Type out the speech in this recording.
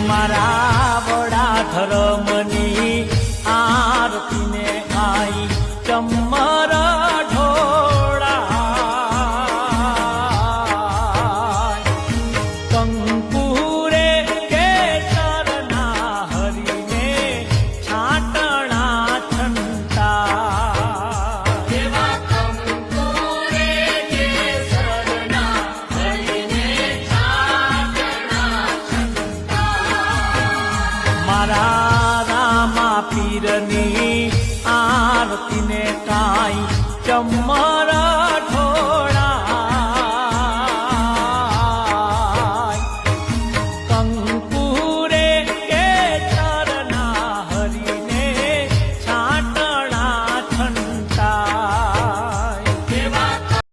મારા વડા ઠરો મારા રામા પીરની આરતીને કાંઈ ચમર